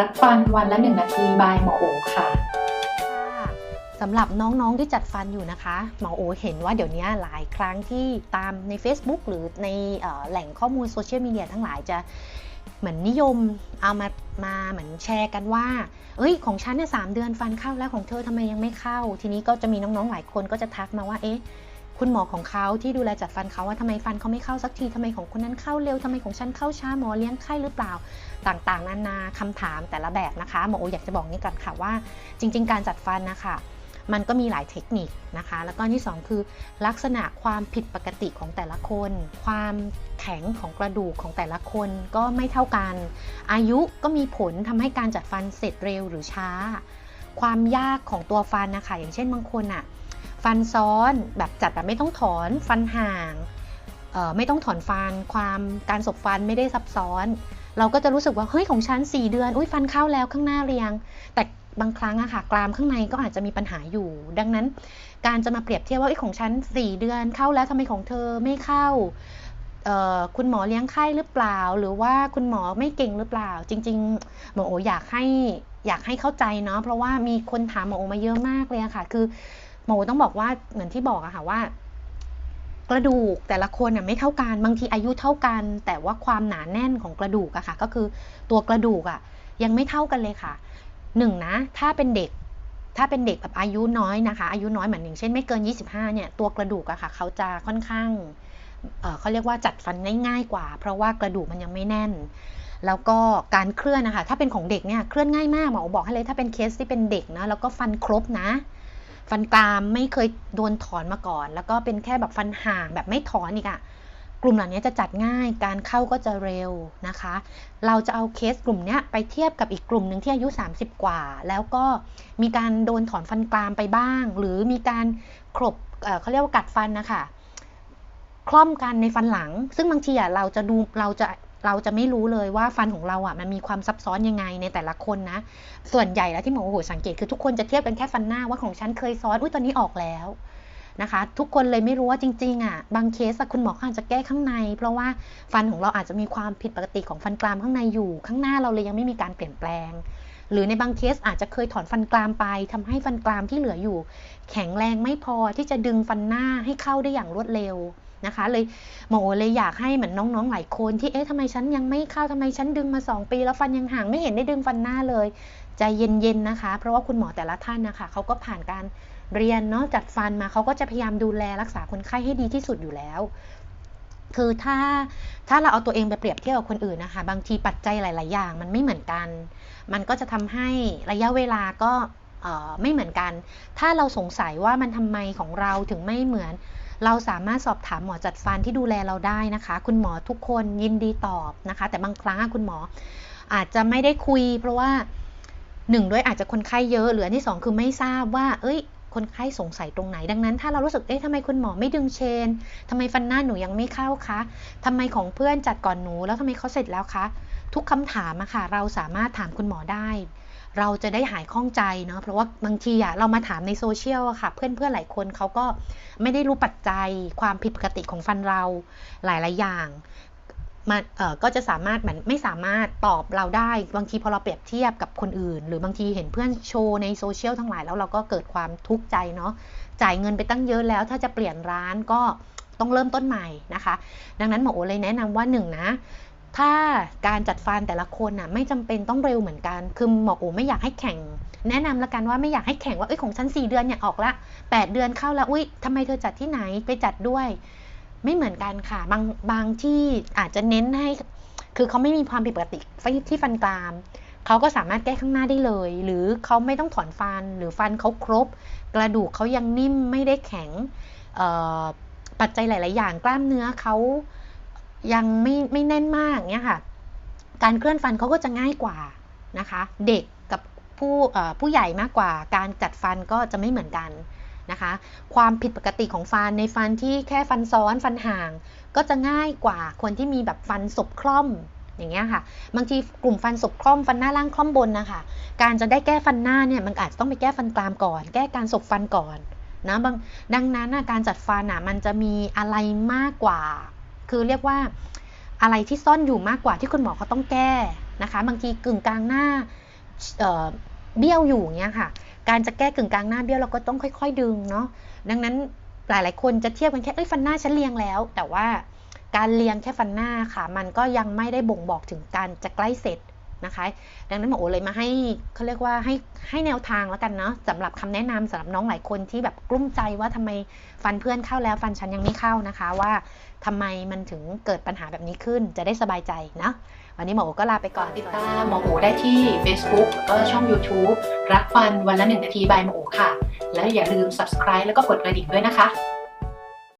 รักฟันวันละหนึ่งนาทีบายหมอโอค่ะค่ะสำหรับน้องๆที่จัดฟันอยู่นะคะหมอโอเห็นว่าเดี๋ยวนี้หลายครั้งที่ตามใน Facebook หรือในอแหล่งข้อมูลโซเชียลมีเดียทั้งหลายจะเหมือนนิยมเอามามาเหมือนแชร์กันว่า เอ้ยของฉันเนี่ยสามเดือนฟันเข้าแล้วของเธอทำไมยังไม่เข้า ทีนี้ก็จะมีน้องๆหลายคนก็จะทักมาว่าเอ๊ะ คุณหมอของเขาที่ดูแลจัดฟันเขาว่าทำไมฟันเขาไม่เข้าสักทีทำไมของคนนั้นเข้าเร็วทำไมของฉันเข้าช้าหมอเลี้ยงไข้หรือเปล่า ต่างๆนานาคำถามแต่ละแบบนะคะหมอโออยากจะบอกนี้ก่อนค่ะว่า จริง ๆ การจัดฟันนะคะมันก็มีหลายเทคนิคนะคะ แล้วก็ที่ 2 คือลักษณะความผิดปกติของแต่ละคน ความแข็งของกระดูกของแต่ละคนก็ไม่เท่ากัน อายุก็มีผลทำให้การจัดฟันเสร็จเร็วหรือช้า ความยากของตัวฟันนะคะ อย่างเช่นบางคนอะ ฟันซ้อนแบบจัดแบบไม่ต้องถอนฟันห่างไม่ต้องถอนฟันความการสบฟันไม่ได้ซับซ้อน เราก็จะรู้สึกว่าเฮ้ยของฉัน4เดือนอุ้ยฟันเข้าแล้วข้างหน้าเรียง แต่บางครั้งอะค่ะกรามข้างในก็อาจจะมีปัญหาอยู่ ดังนั้น การจะมาเปรียบเทียบว่าไอ้ของฉัน4เดือนเข้าแล้วทำไมของเธอไม่เข้าคุณหมอเลี้ยงไข้หรือเปล่า หรือว่าคุณหมอไม่เก่งหรือเปล่า จริงๆหมอโออยากให้อยากให้เข้าใจเนาะเพราะว่ามีคนถามหมอโอมาเยอะมากเลยอะค่ะ คือ หมอต้องบอกว่าเหมือนที่บอกอะค่ะว่า กระดูกแต่ละคนน่ะไม่เท่ากันบางทีอายุเท่ากัน แต่ว่าความหนาแน่นของกระดูกอะค่ะ ก็คือตัวกระดูกอะยังไม่เท่ากันเลยค่ะหนึ่งนะ ถ้าเป็นเด็กถ้าเป็นเด็กแบบอายุน้อยนะคะ อายุน้อยเหมือนอย่างเช่นไม่เกิน 25 เนี่ย ตัวกระดูกอะค่ะ เขาจะค่อนข้างเเขาเรียกว่าจัดฟันง่ายๆกว่า เพราะว่ากระดูกมันยังไม่แน่น แล้วก็การเคลื่อนนะคะ ถ้าเป็นของเด็กเนี่ย เคลื่อนง่ายมากหมอบอกให้เลย ถ้าเป็นเคสที่เป็นเด็กนะ แล้วก็ฟันครบนะ ฟันกรามไม่เคยโดนถอนมาก่อน แล้วก็เป็นแค่แบบฟันห่างแบบไม่ถอนอีกอะกลุ่มเหล่านี้จะจัดง่ายการเข้าก็จะเร็วนะคะ เราจะเอาเคสกลุ่มนี้ไปเทียบกับอีกกลุ่มหนึ่งที่อายุ 30 กว่า แล้วก็มีการโดนถอนฟันกรามไปบ้าง หรือมีการครบเเขาเรียกว่ากัดฟันนะคะคล่อมกันในฟันหลัง ซึ่งบางทีอะเราจะดูเราจะ เราจะไม่รู้เลยว่าฟันของเราอะมันมีความซับซ้อนยังไงในแต่ละคนนะ ส่วนใหญ่แล้วที่หมอโอ้โหสังเกตคือทุกคนจะเทียบกันแค่ฟันหน้าว่าของฉันเคยซ้อนอุ้ยตอนนี้ออกแล้วนะคะ ทุกคนเลยไม่รู้ว่าจริงๆอะบางเคสคุณหมอขาอาจจะแก้ข้างใน เพราะว่าฟันของเราอาจจะมีความผิดปกติของฟันกรามข้างในอยู่ ข้างหน้าเราเลยยังไม่มีการเปลี่ยนแปลง หรือในบางเคสอาจจะเคยถอนฟันกรามไปทำให้ฟันกรามที่เหลืออยู่ แข็งแรงไม่พอที่จะดึงฟันหน้าให้เข้าได้อย่างรวดเร็ว นะคะ เลยหมอเลยอยากให้เหมือนน้องๆหลายคนที่เอ๊ะทำไมฉันยังไม่เข้าทำไมฉันดึงมา 2 ปีแล้วฟันยังห่างไม่เห็นได้ดึงฟันหน้าเลยใจเย็นๆนะคะ เพราะว่าคุณหมอแต่ละท่านนะคะเขาก็ผ่านการเรียนเนาะจัดฟันมาเขาก็จะพยายามดูแลรักษาคนไข้ให้ดีที่สุดอยู่แล้ว คือถ้าถ้าเราเอาตัวเองไปเปรียบเทียบกับคนอื่นนะคะ บางทีปัจจัยหลาย ๆ อย่าง มันไม่เหมือนกัน มันก็จะทำให้ระยะเวลาก็ไม่เหมือนกัน ถ้าเราสงสัยว่ามันทำไมของเราถึงไม่เหมือน เราสามารถสอบถามหมอจัดฟันที่ดูแลเราได้นะคะ คุณหมอทุกคนยินดีตอบนะคะ แต่บางครั้งคุณหมออาจจะไม่ได้คุย เพราะว่าหนึ่งด้วยอาจจะคนไข้เยอะหรืออันที่สองคือไม่ทราบว่า เอ้ย คนไข้สงสัยตรงไหน ดังนั้นถ้าเรารู้สึก เอ๊ะทำไมคุณหมอไม่ดึงเชนทำไมฟันหน้าหนูยังไม่เข้าคะทำไมของเพื่อนจัดก่อนหนู แล้วทำไมเขาเสร็จแล้วคะ ทุกคำถามอะค่ะ เราสามารถถามคุณหมอได้ เราจะได้หายข้องใจเนาะเพราะว่าบางทีอะเรามาถามในโซเชียลอะค่ะ เพื่อนๆหลายคนเขาก็ไม่ได้รู้ปัจจัยความผิดปกติของฟันเราหลายๆอย่างมาเอ่อก็จะสามารถเหมือนไม่สามารถตอบเราได้ บางทีพอเราเปรียบเทียบกับคนอื่น หรือบางทีเห็นเพื่อนโชว์ในโซเชียลทั้งหลายแล้วเราก็เกิดความทุกข์ใจเนาะจ่ายเงินไปตั้งเยอะแล้ว ถ้าจะเปลี่ยนร้านก็ต้องเริ่มต้นใหม่นะคะ ดังนั้นหมอโอเลยแนะนำว่าหนึ่งนะ ถ้าการจัดฟันแต่ละคนน่ะไม่จำเป็นต้องเร็วเหมือนกัน คือหมอโอไม่อยากให้แข่ง แนะนำละกันว่าไม่อยากให้แข่งว่าเอ้ยของฉัน4เดือนเนี่ยออกละ8เดือนเข้าแล้วอุ้ยทำไมเธอจัดที่ไหนไปจัดด้วย ไม่เหมือนกันค่ะ บางบางที่อาจจะเน้นให้ คือเขาไม่มีความผิดปกติที่ฟันกรามเขาก็สามารถแก้ข้างหน้าได้เลย หรือเขาไม่ต้องถอนฟันหรือฟันเขาครบ กระดูกเขายังนิ่มไม่ได้แข็งปัจจัยหลาย ๆ อย่างกล้ามเนื้อเขา ยังไม่ไม่แน่นมากเนี่ยค่ะ การเคลื่อนฟันเขาก็จะง่ายกว่านะคะ เด็กกับผู้ผู้ใหญ่มากกว่า การจัดฟันก็จะไม่เหมือนกันนะคะ ความผิดปกติของฟันในฟันที่แค่ฟันซ้อนฟันห่าง ก็จะง่ายกว่าคนที่มีแบบฟันศบคล่อมอย่างเงี้ยค่ะ บางทีกลุ่มฟันศบคล่อมฟันหน้าล่างคล่อมบนนะคะการจะได้แก้ฟันหน้าเนี่ยมันอาจจะต้องไปแก้ฟันกรามก่อน แก้การศบฟันก่อนนะบางดังนั้นการจัดฟันอะมันจะมีอะไรมากกว่า คือเรียกว่าอะไรที่ซ่อนอยู่มากกว่าที่คุณหมอเขาต้องแก้นะคะ บางทีกึ่งกลางหน้าเเบี้ยวอยู่เงี้ยค่ะ การจะแก้กึ่งกลางหน้าเบี้ยวเราก็ต้องค่อย ๆ ดึงเนาะดังนั้นหลายๆคนจะเทียบกันแค่เอ้ยฟันหน้าฉันเรียงแล้ว แต่ว่าการเรียงแค่ฟันหน้าค่ะ มันก็ยังไม่ได้บ่งบอกถึงการจะใกล้เสร็จ นะคะ ดังนั้นหมอโอเลยมาให้เขาเรียกว่าให้ให้แนวทางแล้วกันเนาะสำหรับคำแนะนำสำหรับน้องหลายคนที่แบบกลุ้มใจว่าทำไมฟันเพื่อนเข้าแล้วฟันฉันยังไม่เข้านะคะ ว่าทำไมมันถึงเกิดปัญหาแบบนี้ขึ้นจะได้สบายใจนะวันนี้หมอโอก็ลาไปก่อนติดตามหมอโอได้ที่ Facebook แล้วก็ช่อง YouTube รักฟันวันละหนึ่งนาทีบายหมอโอค่ะ แล้วอย่าลืม subscribe แล้วก็กดกระดิ่งด้วยนะคะ